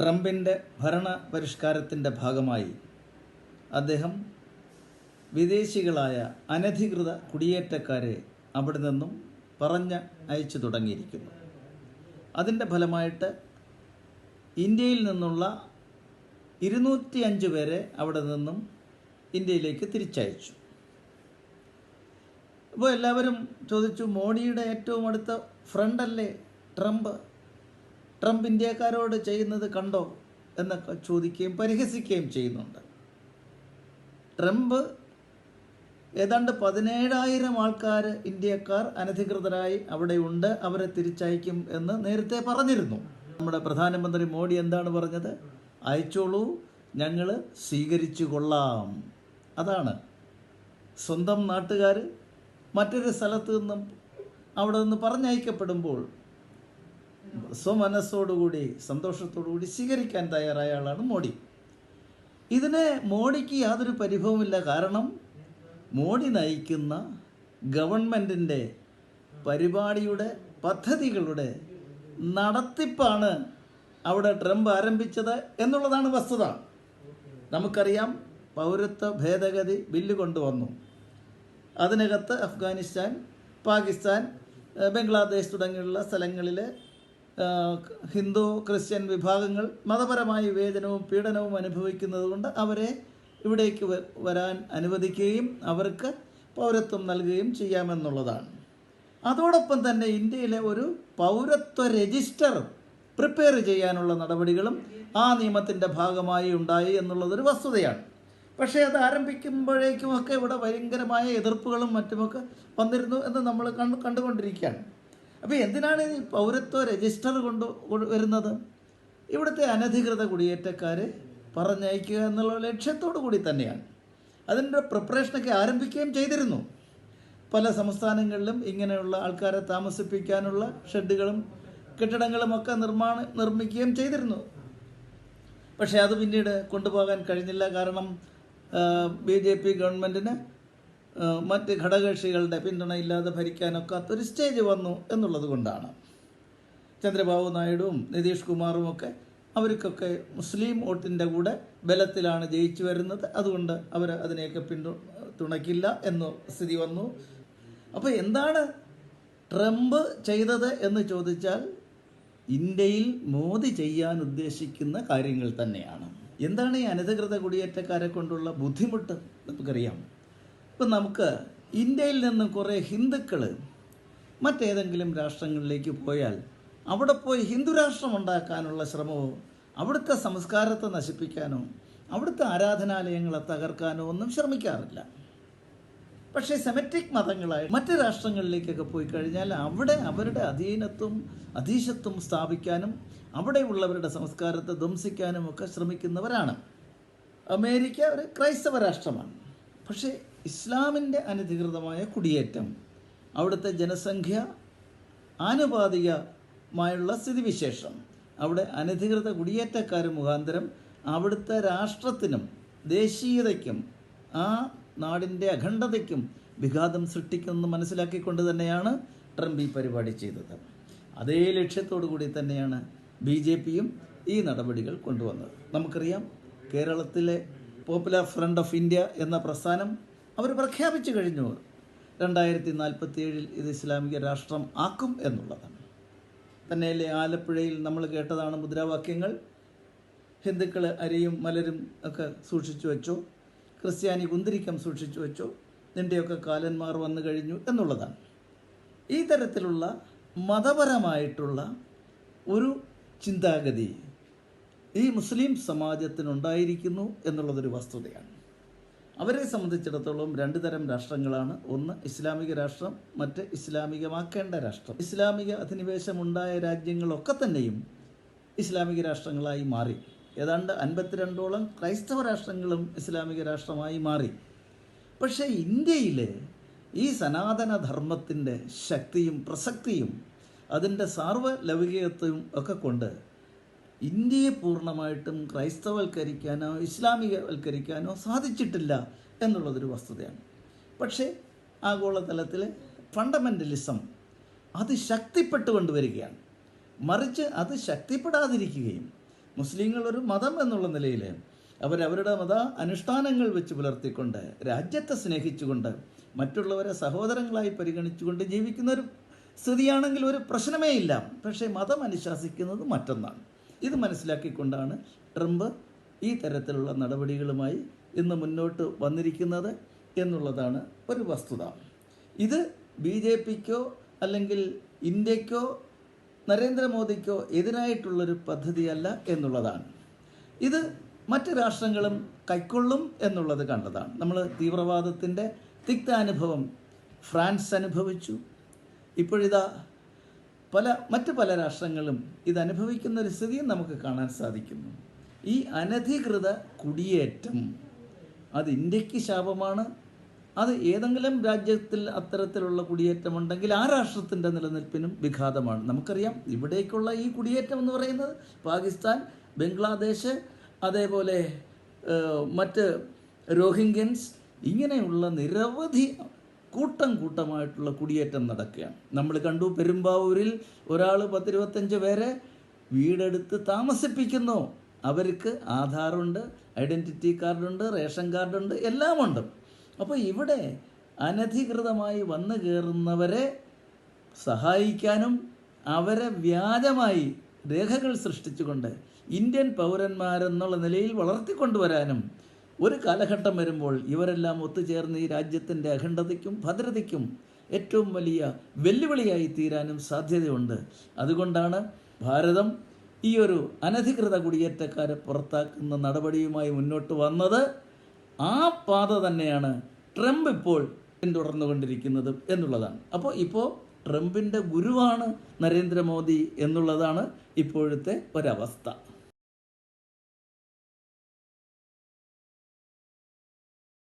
ട്രംപിന്റെ ഭരണ പരിഷ്കാരത്തിന്റെ ഭാഗമായി അദ്ദേഹം വിദേശികളായ അനധികൃത കുടിയേറ്റക്കാരെ അവിടെ നിന്നും പറഞ്ഞ് അയച്ചു തുടങ്ങിയിരിക്കുന്നു. അതിന്റെ ഫലമായിട്ട് ഇന്ത്യയിൽ നിന്നുള്ള ഇരുന്നൂറ്റി അഞ്ച് പേരെ അവിടെ നിന്നും ഇന്ത്യയിലേക്ക് തിരിച്ചയച്ചു. അപ്പോൾ എല്ലാവരും ചോദിച്ചു മോഡിയുടെ ഏറ്റവും അടുത്ത ഫ്രണ്ടല്ലേ ട്രംപ്? ട്രംപ് ഇന്ത്യക്കാരോട് ചെയ്യുന്നത് കണ്ടോ എന്നൊക്കെ ചോദിക്കുകയും പരിഹസിക്കുകയും ചെയ്യുന്നുണ്ട്. ട്രംപ് ഏതാണ്ട് പതിനേഴായിരം ആൾക്കാർ ഇന്ത്യക്കാർ അനധികൃതരായി അവിടെയുണ്ട് അവരെ തിരിച്ചയക്കും എന്ന് നേരത്തെ പറഞ്ഞിരുന്നു. നമ്മുടെ പ്രധാനമന്ത്രി മോഡി എന്താണ് പറഞ്ഞത്? അയച്ചോളൂ ഞങ്ങൾ സ്വീകരിച്ചു കൊള്ളാം. അതാണ്. സ്വന്തം നാട്ടുകാർ മറ്റൊരു സ്ഥലത്ത് നിന്നും അവിടെ നിന്ന് പറഞ്ഞയക്കപ്പെടുമ്പോൾ സ്വമനസ്സോടുകൂടി സന്തോഷത്തോടുകൂടി സ്വീകരിക്കാൻ തയ്യാറായ ആളാണ് മോഡി. ഇതിന് മോഡിക്ക് യാതൊരു പരിഭവമില്ല കാരണം മോഡി നയിക്കുന്ന ഗവൺമെന്റിന്റെ പരിപാടിയുടെ പദ്ധതികളുടെ നടത്തിപ്പാണ് അവിടെ ട്രംപ് ആരംഭിച്ചത് എന്നുള്ളതാണ് വസ്തുത. നമുക്കറിയാം പൗരത്വ ഭേദഗതി ബില്ല് കൊണ്ടുവന്നു. അതിനകത്ത് അഫ്ഗാനിസ്ഥാൻ പാകിസ്ഥാൻ ബംഗ്ലാദേശ് തുടങ്ങിയുള്ള സ്ഥലങ്ങളിൽ ഹിന്ദു ക്രിസ്ത്യൻ വിഭാഗങ്ങൾ മതപരമായ വിവേചനവും പീഡനവും അനുഭവിക്കുന്നത് കൊണ്ട് അവരെ ഇവിടേക്ക് വരാൻ അനുവദിക്കുകയും അവർക്ക് പൗരത്വം നൽകുകയും ചെയ്യാമെന്നുള്ളതാണ്. അതോടൊപ്പം തന്നെ ഇന്ത്യയിലെ ഒരു പൗരത്വ രജിസ്റ്റർ പ്രിപ്പയർ ചെയ്യാനുള്ള നടപടികളും ആ നിയമത്തിന്റെ ഭാഗമായി ഉണ്ടായി എന്നുള്ളതൊരു വസ്തുതയാണ്. പക്ഷേ അത് ആരംഭിക്കുമ്പോഴേക്കുമൊക്കെ ഇവിടെ ഭയങ്കരമായ എതിർപ്പുകളും മറ്റുമൊക്കെ വന്നിരുന്നു എന്ന് നമ്മൾ കണ്ടു കണ്ടുകൊണ്ടിരിക്കുകയാണ്. അപ്പോൾ എന്തിനാണ് പൗരത്വ രജിസ്റ്റർ കൊണ്ട് വരുന്നത്? ഇവിടുത്തെ അനധികൃത കുടിയേറ്റക്കാരെ പറഞ്ഞയക്കുക എന്നുള്ള ലക്ഷ്യത്തോടു കൂടി തന്നെയാണ്. അതിന്റെ പ്രിപ്പറേഷനൊക്കെ ആരംഭിക്കുകയും ചെയ്തിരുന്നു. പല സംസ്ഥാനങ്ങളിലും ഇങ്ങനെയുള്ള ആൾക്കാരെ താമസിപ്പിക്കാനുള്ള ഷെഡുകളും കെട്ടിടങ്ങളും ഒക്കെ നിർമ്മാണം നിർമ്മിക്കുകയും ചെയ്തിരുന്നു. പക്ഷേ അത് പിന്നീട് കൊണ്ടുപോകാൻ കഴിഞ്ഞില്ല. കാരണം ബി ജെ പി ഗവൺമെന്റിന് മറ്റ് ഘടകകക്ഷികളുടെ പിന്തുണയില്ലാതെ ഭരിക്കാനൊക്കാത്തൊരു സ്റ്റേജ് വന്നു എന്നുള്ളത് കൊണ്ടാണ്. ചന്ദ്രബാബു നായിഡുവും നിതീഷ് കുമാറും ഒക്കെ അവർക്കൊക്കെ മുസ്ലിം വോട്ടിന്റെ കൂടെ ബലത്തിലാണ് ജയിച്ചു വരുന്നത്. അതുകൊണ്ട് അവർ അതിനെയൊക്കെ പിന്തു തുണയ്ക്കില്ല എന്ന സ്ഥിതി വന്നു. അപ്പോൾ എന്താണ് ട്രംപ് ചെയ്തത് എന്ന് ചോദിച്ചാൽ ഇന്ത്യയിൽ മോദി ചെയ്യാൻ ഉദ്ദേശിക്കുന്ന കാര്യങ്ങൾ തന്നെയാണ്. എന്താണ് ഈ അനധികൃത കുടിയേറ്റക്കാരെ കൊണ്ടുള്ള ബുദ്ധിമുട്ട്? നമുക്കറിയാം. ഇപ്പം നമുക്ക് ഇന്ത്യയിൽ നിന്ന് കുറേ ഹിന്ദുക്കൾ മറ്റേതെങ്കിലും രാഷ്ട്രങ്ങളിലേക്ക് പോയാൽ അവിടെ പോയി ഹിന്ദു രാഷ്ട്രം ഉണ്ടാക്കാനുള്ള ശ്രമമോ അവിടുത്തെ സംസ്കാരത്തെ നശിപ്പിക്കാനോ അവിടുത്തെ ആരാധനാലയങ്ങളെ തകർക്കാനോ ഒന്നും ശ്രമിക്കാറില്ല. പക്ഷേ സെമറ്റിക് മതങ്ങളായി മറ്റ് രാഷ്ട്രങ്ങളിലേക്കൊക്കെ പോയി കഴിഞ്ഞാൽ അവിടെ അവരുടെ അധീനത്വം അധീശത്വം സ്ഥാപിക്കാനും അവിടെയുള്ളവരുടെ സംസ്കാരത്തെ ധ്വംസിക്കാനും ഒക്കെ ശ്രമിക്കുന്നവരാണ്. അമേരിക്ക ഒരു ക്രൈസ്തവ രാഷ്ട്രമാണ്. പക്ഷേ ഇസ്ലാമിന്റെ അനധികൃതമായ കുടിയേറ്റം അവിടുത്തെ ജനസംഖ്യ ആനുപാതികമായുള്ള സ്ഥിതിവിശേഷം അവിടെ അനധികൃത കുടിയേറ്റക്കാർ മുഖാന്തരം അവിടുത്തെ രാഷ്ട്രത്തിനും ദേശീയതയ്ക്കും ആ നാടിന്റെ അഖണ്ഡതയ്ക്കും വിഘാതം സൃഷ്ടിക്കുമെന്ന് മനസ്സിലാക്കിക്കൊണ്ട് തന്നെയാണ് ട്രംപ് ഈ പരിപാടി ചെയ്തത്. അതേ ലക്ഷ്യത്തോടു കൂടി തന്നെയാണ് ബി ജെ പിയും ഈ നടപടികൾ കൊണ്ടുവന്നത്. നമുക്കറിയാം കേരളത്തിലെ പോപ്പുലർ ഫ്രണ്ട് ഓഫ് ഇന്ത്യ എന്ന പ്രസ്ഥാനം അവർ പ്രഖ്യാപിച്ചു കഴിഞ്ഞു. രണ്ടായിരത്തി നാൽപ്പത്തി ഏഴിൽ ഇത് ഇസ്ലാമിക രാഷ്ട്രം ആക്കും എന്നുള്ളതാണ്. തന്നെയല്ലേ ആലപ്പുഴയിൽ നമ്മൾ കേട്ടതാണ് മുദ്രാവാക്യങ്ങൾ. ഹിന്ദുക്കൾ അരിയും മലരും ഒക്കെ സൂക്ഷിച്ചു വെച്ചോ? ക്രിസ്ത്യാനി കുന്തിരിക്കം സൂക്ഷിച്ചു വെച്ചോ? നിന്റെയൊക്കെ കാലന്മാർ വന്നു കഴിഞ്ഞു എന്നുള്ളതാണ്. ഈ തരത്തിലുള്ള മതപരമായിട്ടുള്ള ഒരു ചിന്താഗതി ഈ മുസ്ലിം സമാജത്തിനുണ്ടായിരിക്കുന്നു എന്നുള്ളതൊരു വസ്തുതയാണ്. അവരെ സംബന്ധിച്ചിടത്തോളം രണ്ട് തരം രാഷ്ട്രങ്ങളാണ്. ഒന്ന് ഇസ്ലാമിക രാഷ്ട്രം മറ്റ് ഇസ്ലാമികമാക്കേണ്ട രാഷ്ട്രം. ഇസ്ലാമിക അധിനിവേശമുണ്ടായ രാജ്യങ്ങളൊക്കെ തന്നെയും ഇസ്ലാമിക രാഷ്ട്രങ്ങളായി മാറി. ഏതാണ്ട് അൻപത്തിരണ്ടോളം ക്രൈസ്തവ രാഷ്ട്രങ്ങളും ഇസ്ലാമിക രാഷ്ട്രമായി മാറി. പക്ഷേ ഇന്ത്യയിൽ ഈ സനാതന ധർമ്മത്തിന്റെ ശക്തിയും പ്രസക്തിയും അതിന്റെ സാർവലൗകികത്വവും ഒക്കെ കൊണ്ട് ഇന്ത്യയെ പൂർണമായിട്ടും ക്രൈസ്തവൽക്കരിക്കാനോ ഇസ്ലാമികവൽക്കരിക്കാനോ സാധിച്ചിട്ടില്ല എന്നുള്ളതൊരു വസ്തുതയാണ്. പക്ഷേ ആഗോളതലത്തിൽ ഫണ്ടമെന്റലിസം അത് ശക്തിപ്പെട്ടുകൊണ്ട് വരികയാണ് മറിച്ച് അത് ശക്തിപ്പെടാതിരിക്കുകയും മുസ്ലിങ്ങൾ ഒരു മതം എന്നുള്ള നിലയിൽ അവരവരുടെ മത അനുഷ്ഠാനങ്ങൾ വെച്ച് പുലർത്തിക്കൊണ്ട് രാജ്യത്തെ സ്നേഹിച്ചുകൊണ്ട് മറ്റുള്ളവരെ സഹോദരങ്ങളായി പരിഗണിച്ചുകൊണ്ട് ജീവിക്കുന്ന ഒരു സ്ഥിതിയാണെങ്കിൽ ഒരു പ്രശ്നമേ ഇല്ല പക്ഷേ മതം അനുശാസിക്കുന്നത് മറ്റൊന്നാണ്. ഇത് മനസ്സിലാക്കിക്കൊണ്ടാണ് ട്രംപ് ഈ തരത്തിലുള്ള നടപടികളുമായി ഇന്ന് മുന്നോട്ട് വന്നിരിക്കുന്നത് എന്നുള്ളതാണ് ഒരു വസ്തുത. ഇത് ബി ജെ പിക്കോ അല്ലെങ്കിൽ ഇന്ത്യക്കോ നരേന്ദ്രമോദിക്കോ എതിരായിട്ടുള്ളൊരു പദ്ധതിയല്ല എന്നുള്ളതാണ്. ഇത് മറ്റ് രാഷ്ട്രങ്ങളും കൈക്കൊള്ളും എന്നുള്ളത് കണ്ടതാണ്. നമ്മൾ തീവ്രവാദത്തിന്റെ തിക്താനുഭവം ഫ്രാൻസ് അനുഭവിച്ചു. ഇപ്പോഴിതാ പല മറ്റ് പല രാഷ്ട്രങ്ങളും ഇത് അനുഭവിക്കുന്ന ഒരു സ്ഥിതിയും നമുക്ക് കാണാൻ സാധിക്കുന്നു. ഈ അനധികൃത കുടിയേറ്റം അത് ഇന്ത്യയ്ക്ക് ശാപമാണ് അത് ഏതെങ്കിലും രാജ്യത്തിൽ അത്തരത്തിലുള്ള കുടിയേറ്റം ഉണ്ടെങ്കിൽ ആ രാഷ്ട്രത്തിന്റെ നിലനിൽപ്പിനും വിഘാതമാണ്. നമുക്കറിയാം ഇവിടേക്കുള്ള ഈ കുടിയേറ്റം എന്ന് പറയുന്നത് പാകിസ്ഥാൻ ബംഗ്ലാദേശ് അതേപോലെ മറ്റ് രോഹിംഗ്യൻസ് ഇങ്ങനെയുള്ള നിരവധി കൂട്ടം കൂട്ടമായിട്ടുള്ള കുടിയേറ്റം നടക്കുകയാണ്. നമ്മൾ കണ്ടു പെരുമ്പാവൂരിൽ ഒരാൾ പത്തിരുപത്തഞ്ച് പേരെ വീടെടുത്ത് താമസിപ്പിക്കുന്നു. അവർക്ക് ആധാറുണ്ട് ഐഡന്റിറ്റി കാർഡുണ്ട് റേഷൻ കാർഡുണ്ട് എല്ലാമുണ്ട്. അപ്പോൾ ഇവിടെ അനധികൃതമായി വന്നു കയറുന്നവരെ സഹായിക്കാനും അവരെ വ്യാജമായി രേഖകൾ സൃഷ്ടിച്ചുകൊണ്ട് ഇന്ത്യൻ പൗരന്മാരെന്നുള്ള നിലയിൽ വളർത്തിക്കൊണ്ടുവരാനും ഒരു കാലഘട്ടം വരുമ്പോൾ ഇവരെല്ലാം ഒത്തുചേർന്ന് ഈ രാജ്യത്തിന്റെ അഖണ്ഡതയ്ക്കും ഭദ്രതയ്ക്കും ഏറ്റവും വലിയ വെല്ലുവിളിയായി തീരാനും സാധ്യതയുണ്ട്. അതുകൊണ്ടാണ് ഭാരതം ഈ ഒരു അനധികൃത കുടിയേറ്റക്കാരെ പുറത്താക്കുന്ന നടപടിയുമായി മുന്നോട്ട് വന്നത്. ആ പാത തന്നെയാണ് ട്രംപ് ഇപ്പോൾ പിന്തുടർന്നുകൊണ്ടിരിക്കുന്നത് എന്നുള്ളതാണ്. അപ്പോൾ ഇപ്പോൾ ട്രംപിന്റെ ഗുരുവാണ് നരേന്ദ്രമോദി എന്നുള്ളതാണ് ഇപ്പോഴത്തെ ഒരവസ്ഥ.